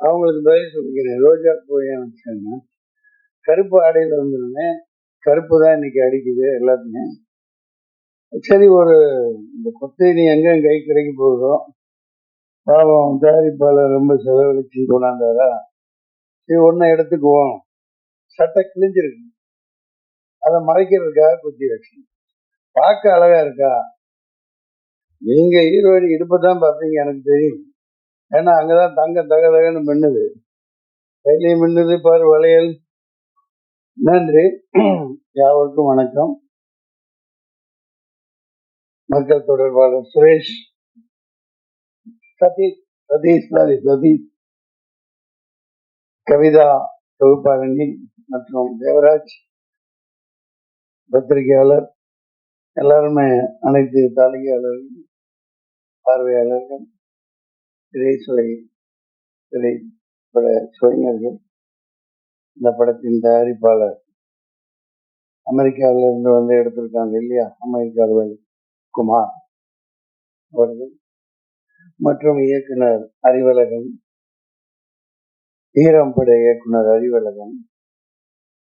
அவங்களுக்கு பதில் சொல்லிக்கிறேன். ரோஜா பூ ஏன் கருப்பு ஆடையில் வந்துருந்தேன் கருப்பு தான் இன்னைக்கு அடிக்குது எல்லாத்துக்குமே சரி ஒரு இந்த கொத்தேரி எங்கே கை கிடைக்க போகுதோ பாவம் தயாரிப்பாளர் ரொம்ப செலவழிச்சு கொண்டாந்தாரா? சரி ஒன்றை எடுத்துக்குவோம். சட்டை கிழிஞ்சிருக்கு. அதை மறைக்கிறதுக்காக குத்தி வச்சு பார்க்க அழகா இருக்கா? நீங்க ஈரோடு இடுப்பை தான் பார்ப்பீங்க எனக்கு தெரியும். ஏன்னா அங்கதான் தங்க தக தகன்னு மின்னுது. கையிலையும் மின்னுது பாரு வளையல். நன்றி. யாவருக்கும் வணக்கம். மக்கள் தொடர்பாளர் சுரேஷ். சதீஷ் சதீஷ் சாரி சதீஷ். கவிதா தொகுப்பாளினி மற்றும் தேவராஜ். பத்திரிகையாளர். எல்லாருமே அனைத்து தாளிகையாளர்கள் பார்வையாளர்கள். திரைச்சுவை திரைப்பட சுவைஞர்கள் இந்த படத்தின் தயாரிப்பாளர் அமெரிக்காவில இருந்து வந்து எடுத்திருக்காங்க இல்லையா? அமெரிக்காவில் குமார் அவர்கள். மற்றும் இயக்குனர் அறிவலகம் ஈரம்பட இயக்குனர் அறிவழகன்.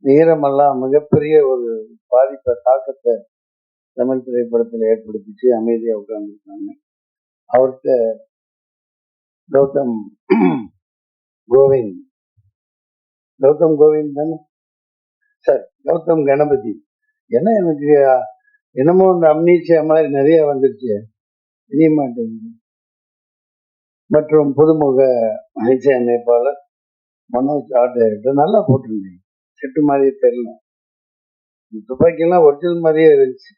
ஈரமெல்லாம் மிகப்பெரிய ஒரு பாதிப்பை தாக்கத்தை தமிழ் திரைப்படத்தில் ஏற்படுத்திச்சு அமைதியா உட்கார்ந்துருக்காங்க. அவர்கிட்ட கௌதம் கோவிந்த். கௌதம் கோவிந்த் தானே? சார் கௌதம் கணபதி. என்ன எனக்கு என்னமோ இந்த அம்னீச்சியா மாதிரி நிறைய வந்துருச்சு. தெரிய மாட்டேங்குது. மற்றும் புதுமுக இசையமைப்பாளர் மனோஜ் ஆர்ட் டைரக்டர் நல்லா போட்டிருந்தீங்க செட்டு மாதிரியே தெரியல. இந்த துப்பாக்கியெல்லாம் ஒரிஜினல் மாதிரியே இருந்துச்சு.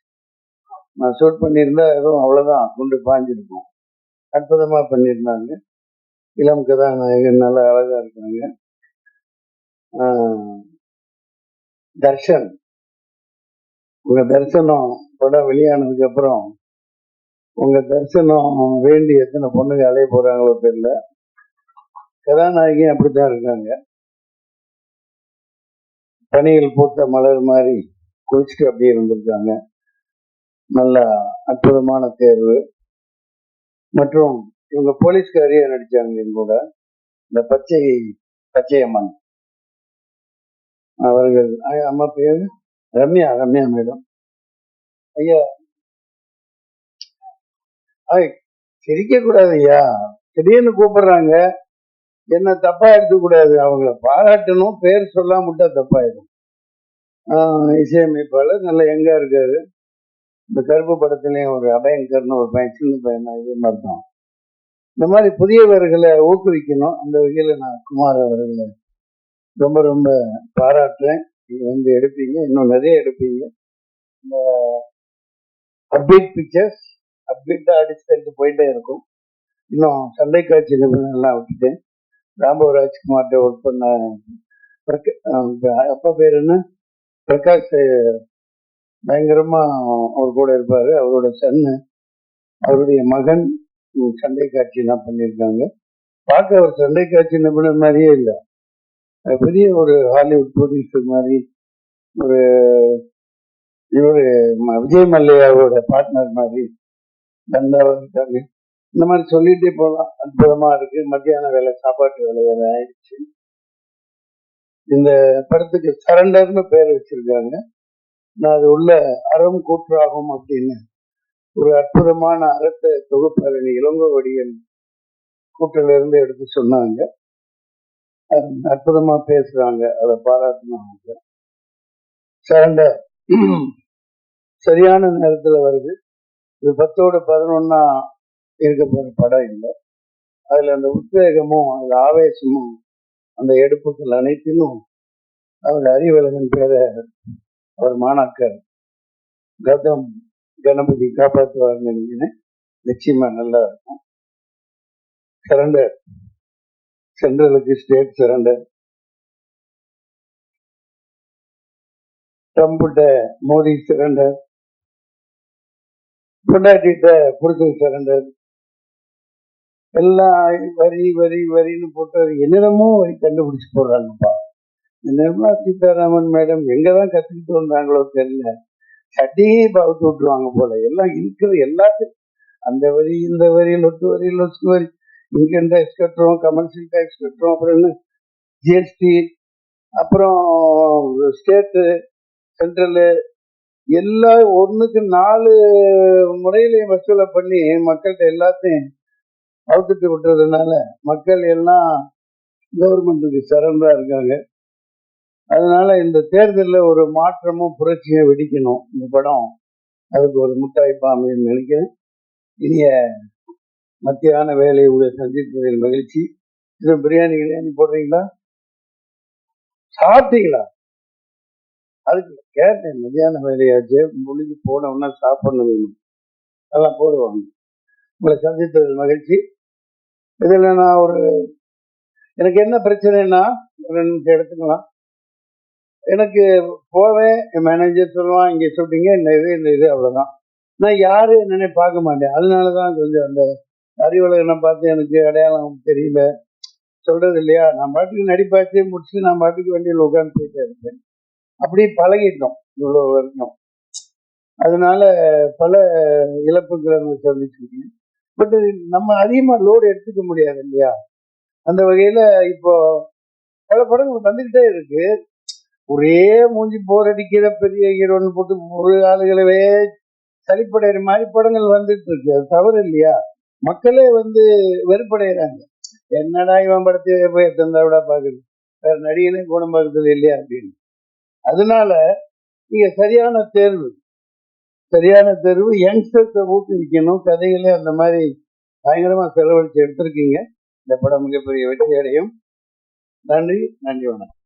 நான் ஷூட் பண்ணியிருந்தா எதுவும் அவ்வளோதான் குண்டு பாஞ்சிருக்கும். அற்புதமாக பண்ணியிருந்தாங்க. இளம் கதாநாயகன் நல்லா அழகா இருக்காங்க ஆஹ் தர்ஷன். உங்க தரிசனம் படம் வெளியானதுக்கு அப்புறம் உங்க தரிசனம் வேண்டி எத்தனை பொண்ணுங்க அலைய போறாங்களோ தெரியல. கதாநாயகி அப்படித்தான் இருக்காங்க. பனியில் பூத்த மலர் மாதிரி குளிச்சுட்டு அப்படியே இருந்திருக்காங்க. நல்ல அற்புதமான தேர்வு. மற்றும் இவங்க போலீஸ்காரியா நடிச்சாங்க என் கூட. இந்த பச்சை பச்சையம்மன் அவர்கள் அம்மா பேரு? ரம்யா ரம்யா மேடம். ஐயா. சிரிக்க கூடாது ஐயா. திடீர்னு கூப்பிடுறாங்க. என்ன தப்பா எடுத்துக்க கூடாது அவங்கள பாராட்டணும். பேர் சொல்லாம விட்டா தப்பாயிடும். ஆஹ் இசையமைப்பாளர் நல்ல எங்கா இருக்காரு. இந்த கருப்பு படத்துலயும் ஒரு அபயங்கர்னு ஒரு பையன் சின்ன பையன் இதே மாதிரி தான் இந்த மாதிரி புதியவர்களை ஊக்குவிக்கணும். அந்த வகையில் நான் குமார் அவர்களை ரொம்ப ரொம்ப பாராட்டுறேன். நீங்கள் வந்து எடுப்பீங்க. இன்னும் நிறைய எடுப்பீங்க. இந்த அப்டேட் பிக்சர்ஸ் அப்டேட்டாக அடிச்சு தள்ளிட்டு போயிட்டே இருக்கும். இன்னும் சண்டை காட்சி நிபுணர்லாம் விட்டுட்டேன். ராம்பவ ராஜ்குமார்கிட்ட ஒர்க் பண்ண அப்பா பேர் என்ன? பிரகாஷ் பயங்கரமாக அவர் கூட இருப்பார். அவரோட சன்னு அவருடைய மகன் சண்டை காட்சி எல்லாம் பண்ணியிருக்காங்க. பார்க்க ஒரு சண்டை காட்சி நிபுணர் மாதிரியே இல்லை. பெரிய ஒரு ஹாலிவுட் ப்ரொடியூசர் மாதிரி ஒரு இவரு ம- விஜய் மல்லையாவோட பார்ட்னர் மாதிரி தண்டாவா இருக்காங்க இந்த மாதிரி சொல்லிட்டே போகலாம் அற்புதமா இருக்கு. மத்தியான வேலை சாப்பாட்டு வேலை வேலை ஆயிடுச்சு. இந்த படத்துக்கு சரண்டர்னு பேர் வச்சிருக்காங்க. நான் அது உள்ள அறம் கூற்றாகும் அப்படின்னு ஒரு அற்புதமான அறத்தை தொகுப்பாளி இளங்கோவடியன் கூட்டில இருந்து எடுத்து சொன்னாங்க. அது அற்புதமா பேசுறாங்க. அதை பாராட்டினாங்க சிறந்த சரியான நேரத்துல வருது. இது பத்தோட பதினொன்னா இருக்க போற படம் இல்லை. அதுல அந்த உத்வேகமும் அதுல ஆவேசமும் அந்த எடுப்புகள் அனைத்திலும் அவர் அறிவழகன் பேரை அவர் மாணாக்கர். கதம் கணபதி காப்பாற்றுவாருன்னு நினைக்கிறேன். நிச்சயமா நல்லா இருக்கும் சரண்டர் சென்ட்ரலுக்கு ஸ்டேட் சரண்டர் ட்ரம்புட்ட மோடி சரண்டர் பொண்டாட்டிட்ட புரிதல் சரண்டர் எல்லாம் வரி வரி வரின்னு போட்டு என்னென்னமோ வரி கண்டுபிடிச்சு போடுறாங்கப்பா. நிர்மலா சீதாராமன் மேடம் எங்கதான் கத்துக்கிட்டு வந்தாங்களோ தெரியல. சட்டையே பவுத்து விட்டுருவாங்க போல. எல்லாம் இருக்கிற எல்லாத்தையும் அந்த வரி இந்த வரி லொட்டு வரி லொட்டு வரி இன்கம் டேக்ஸ் கட்டுறோம் கமர்ஷியல் டேக்ஸ் கட்டுறோம் அப்புறம் என்ன? ஜிஎஸ்டி அப்புறம் ஸ்டேட்டு சென்ட்ரலு எல்லா ஒன்றுக்கு நாலு முறையிலையும் வசூலை பண்ணி மக்கள்கிட்ட எல்லாத்தையும் அவுத்துட்டு விட்டுறதுனால மக்கள் எல்லாம் கவர்மெண்ட்டுக்கு சரண்டா இருக்காங்க. அதனால இந்த தேர்தலில் ஒரு மாற்றமும் புரட்சியும் வெடிக்கணும். இந்த படம் அதுக்கு ஒரு முட்டாய்ப்பா அமையும் நினைக்கிறேன். இனிய மத்தியான வேலை உங்களை சந்தித்ததில் மகிழ்ச்சி. இது பிரியாணி கிரியாணி போடுறீங்களா? சாப்பிட்டீங்களா? அதுக்கு கேட்டேன் மதியான வேலையாச்சு முடிஞ்சு போனோம்னா சாப்பிடணும் வேணும். அதெல்லாம் போடுவாங்க. உங்களை சந்தித்ததில் மகிழ்ச்சி. இதில் நான் ஒரு எனக்கு என்ன பிரச்சனைன்னா ரெண்டு எடுத்துக்கலாம். எனக்கு போவேன் என் மேனேஜர் சொல்லுவான் இங்கே ஷூட்டிங்க இந்த இது இந்த இது அவ்வளோதான் நான் யாரு என்னன்னே பார்க்க மாட்டேன். அதனால தான் கொஞ்சம் அந்த அறிவுலகனை பார்த்து எனக்கு அடையாளம் தெரியல. சொல்றது இல்லையா? நான் பாட்டுக்கு நடிப்பாச்சு முடிச்சு நான் பாட்டுக்கு வண்டியில் உட்காந்து போயிட்டே இருப்பேன். அப்படியே பழகிட்டோம் இவ்வளோ வரைக்கும். அதனால பல இழப்புகளை நான் சந்திச்சிருக்கேன். பட் நம்ம அதிகமாக லோடு எடுத்துக்க முடியாது இல்லையா? அந்த வகையில் இப்போ பல படங்கள் வந்துக்கிட்டே இருக்கு. ஒரே மூஞ்சி போர் அடிக்கிற பெரிய ஹீரோன்னு போட்டு ஒரு ஆளுகளவே சலிப்படைகிற மாதிரி படங்கள் வந்துட்டு இருக்கு. அது தவறு இல்லையா? மக்களே வந்து வெறுப்படைகிறாங்க என்னடா இவன் படத்தை போய் எத்தனை விட பாக்குது? வேற நடிகனே குணம் பார்க்கறது இல்லையா அப்படின்னு. அதனால நீங்க சரியான தேர்வு. சரியான தேர்வு. யங்ஸ்டர்ஸை ஊக்குவிக்கணும். கதைகளே அந்த மாதிரி பயங்கரமா செலவழிச்சு எடுத்திருக்கீங்க. இந்த படம் மிகப்பெரிய வெற்றி அடையும் நன்றி. நன்றி வணக்கம்.